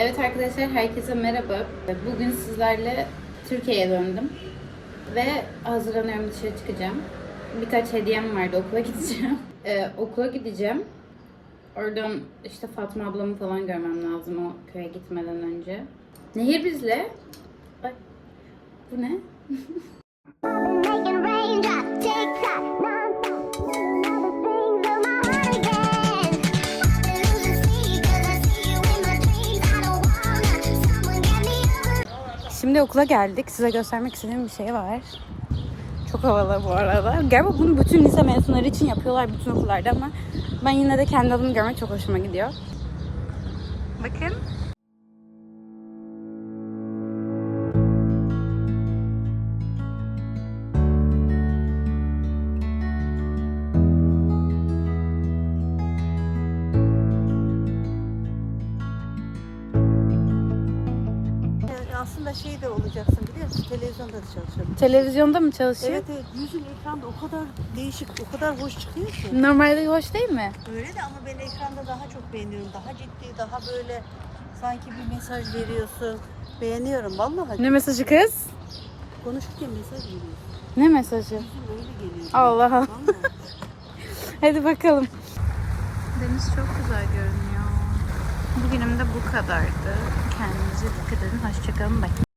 Evet arkadaşlar herkese merhaba. Bugün sizlerle Türkiye'ye döndüm. Ve hazırlanıyorum dışarı çıkacağım. Birkaç hediyem vardı okula gideceğim. Ee, okula gideceğim. Oradan işte Fatma ablamı falan görmem lazım o köye gitmeden önce. Nehir bizle. Ay. Bu ne? Şimdi okula geldik. Size göstermek istediğim bir şey var. Çok havalı bu arada. Galiba bunu bütün lise mezunları için yapıyorlar bütün okullarda ama ben yine de kendi adımı görmek çok hoşuma gidiyor. Bakın. Aslında şey de olacaksın biliyor musun? Televizyonda da çalışıyorum. Televizyonda mı çalışıyor? Evet evet yüzün ekranda o kadar değişik, o kadar hoş çıkıyor ki. Normalde hoş değil mi? Öyle de ama ben ekranda daha çok beğeniyorum. Daha ciddi, daha böyle sanki bir mesaj veriyorsun. Beğeniyorum vallahi. Ne mesajı kız? Konuşurken mesaj veriyorsun. Ne mesajı? Yüzün öyle geliyor. Allah. Hadi bakalım. Deniz çok güzel görünüyor. Bugünüm de bu kadardı. Kendinize dikkat edin. Hoşçakalın. Bye.